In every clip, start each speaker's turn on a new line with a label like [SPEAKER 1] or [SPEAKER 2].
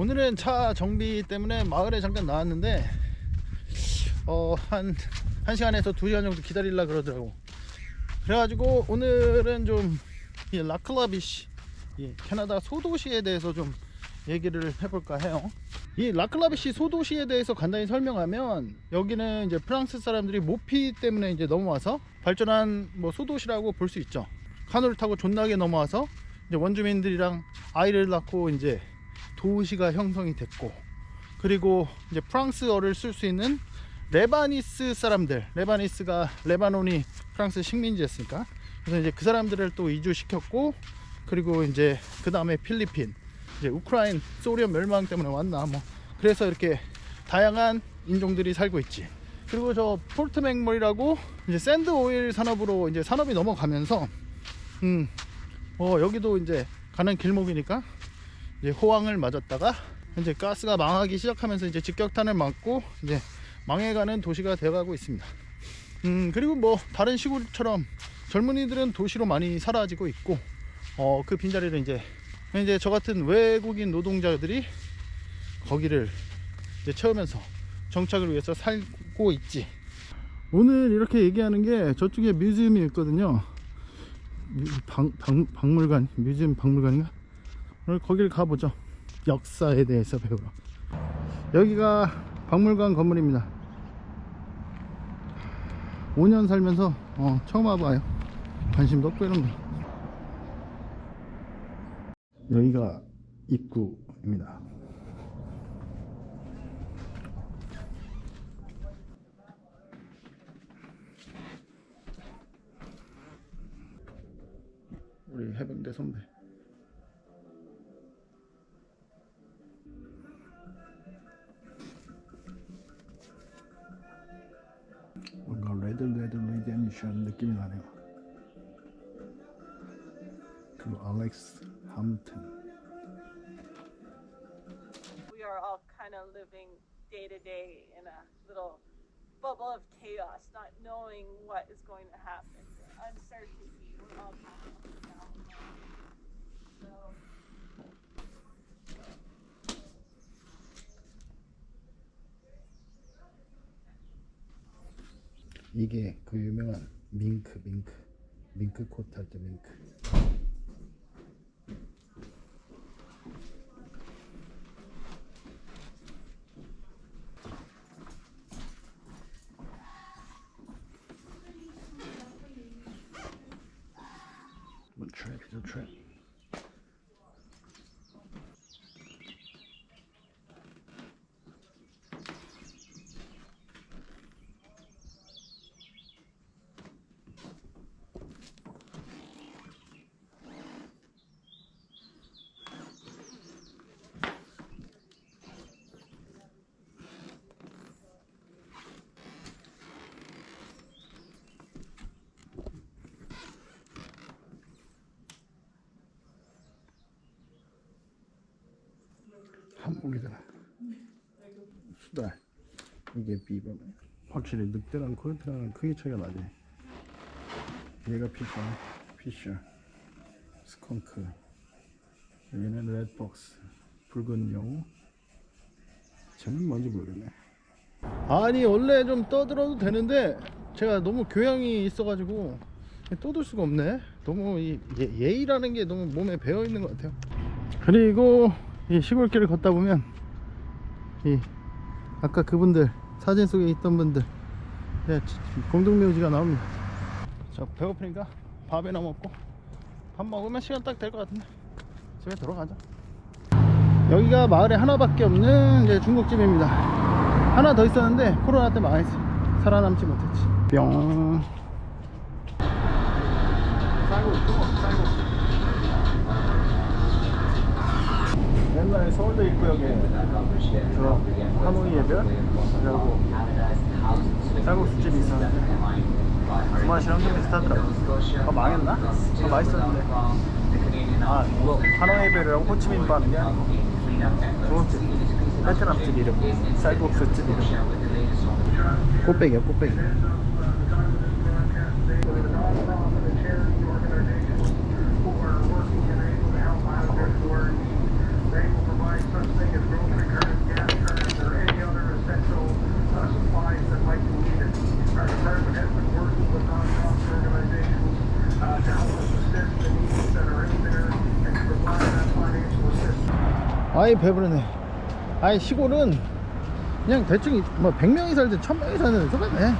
[SPEAKER 1] 오늘은 차 정비 때문에 마을에 잠깐 나왔는데 어, 한, 한 시간에서 두 시간 정도 기다리려 그러더라고. 그래가지고 오늘은 좀이 라클라비시 이 캐나다 소도시에 대해서 좀 얘기를 해볼까 해요. 이 라클라비시 소도시에 대해서 간단히 설명하면 여기는 이제 프랑스 사람들이 모피 때문에 이제 넘어와서 발전한 뭐 소도시라고 볼 수 있죠. 카누를 타고 존나게 넘어와서 이제 원주민들이랑 아이를 낳고 이제 도시가 형성이 됐고 그리고 이제 프랑스어를 쓸 수 있는 레바니스 사람들 레바니스가 레바논이 프랑스 식민지였으니까. 그래서 이제 그 사람들을 또 이주시켰고 그리고 이제 그 다음에 필리핀 이제 우크라인 소련 멸망 때문에 왔나 뭐. 그래서 이렇게 다양한 인종들이 살고 있지. 그리고 저 폴트 맥몰이라고 이제 샌드 오일 산업으로 이제 산업이 넘어가면서 음 어, 여기도 이제 가는 길목이니까 이제 호황을 맞았다가 이제 가스가 망하기 시작하면서 이제 직격탄을 맞고 이제 망해가는 도시가 되어가고 있습니다. 음 그리고 뭐 다른 시골처럼 젊은이들은 도시로 많이 사라지고 있고 어 그 빈자리를 이제 이제 저 같은 외국인 노동자들이 거기를 이제 채우면서 정착을 위해서 살고 있지. 오늘 이렇게 얘기하는 게 저쪽에 뮤지엄이 있거든요. 뮤- 박, 박, 박물관, 뮤지엄 박물관인가? 오늘 거길 가보죠. 역사에 대해서 배우러. 여기가 박물관 건물입니다. 5년 살면서 어, 처음 와봐요. 관심도 없고 이런 거. 여기가 입구입니다. 우리 해병대 선배. 리뎀션 느낌이 나네요. 그리고 알렉스 함튼.
[SPEAKER 2] we are all kind of living day to day in a little bubble of chaos, not knowing what is going to happen. Uncertainty. We're all kind of up and down. So
[SPEAKER 1] 이게 그 유명한 밍크 밍크 밍크 코트 할 때 밍크. 뭐 트랩 트랩. 한복이잖아. 수달. 이게 비범. 확실히 늑대랑 코요테랑 크기 차이가 나지. 얘가 피셔, 피셔, 스컹크. 여기는 레드박스, 붉은 여우. 쟤는 뭔지 모르겠네. 아니 원래 좀 떠들어도 되는데 제가 너무 교양이 있어가지고 떠들 수가 없네. 너무 이 예, 예의라는 게 너무 몸에 배어 있는 것 같아요. 그리고 이 시골길을 걷다 보면 이 아까 그분들 사진 속에 있던 분들 예, 공동묘지가 나옵니다. 자 배고프니까 밥이나 먹고 밥 먹으면 시간 딱 될 것 같은데 집에 들어가자. 여기가 마을에 하나밖에 없는 이제 중국집입니다. 하나 더 있었는데 코로나 때 망했어. 살아남지 못했지. 뿅. 쌀국수, 쌀국 옛날에 서울대 입구역에 저 하노이 예별 그리고 쌀국수집이 있었는데 그 맛이랑 좀 비슷하더라고 아 망했나? 아 맛있었는데. 아 이거 하노이 예별이라고 호치민 게 아니고 중국집. 베트남 집 이름 쌀국수집 이름. 꽃배기야 꽃배기 아이 배부르네. 아이 시골은 그냥 대충 이- 뭐 100명이 살든 1000명이 살든 소리네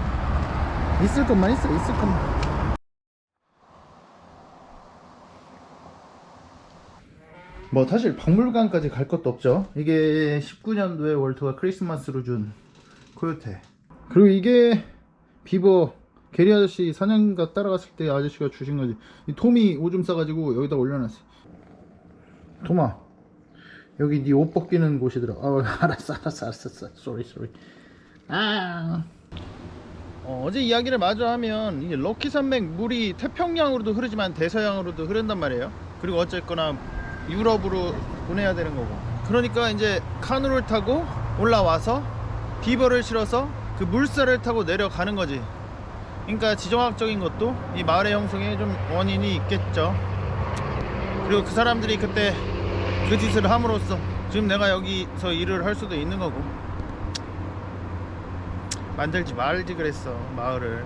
[SPEAKER 1] 있을 것만 있어 있을 것만. 뭐 사실 박물관까지 갈 것도 없죠. 이게 19년도에 월트가 크리스마스로 준 코요테 그리고 이게 비버 게리 아저씨 사냥가 따라갔을 때 아저씨가 주신 거지. 이 톰이 오줌 싸가지고 여기다 올려놨어. 톰아 여기 네 옷 벗기는 곳이더라 아 알았어 알았어 알았어 쏘리 쏘리 아 어, 어제 이야기를 마저 하면 이제 럭키 산맥 물이 태평양으로도 흐르지만 대서양으로도 흐른단 말이에요. 그리고 어쨌거나 유럽으로 보내야 되는 거고. 그러니까 이제 카누를 타고 올라와서 비버를 실어서 그 물살을 타고 내려가는 거지. 그러니까 지정학적인 것도 이 마을의 형성에 좀 원인이 있겠죠. 그리고 그 사람들이 그때 그 짓을 함으로써 지금 내가 여기서 일을 할 수도 있는 거고. 만들지 말지 그랬어 마을을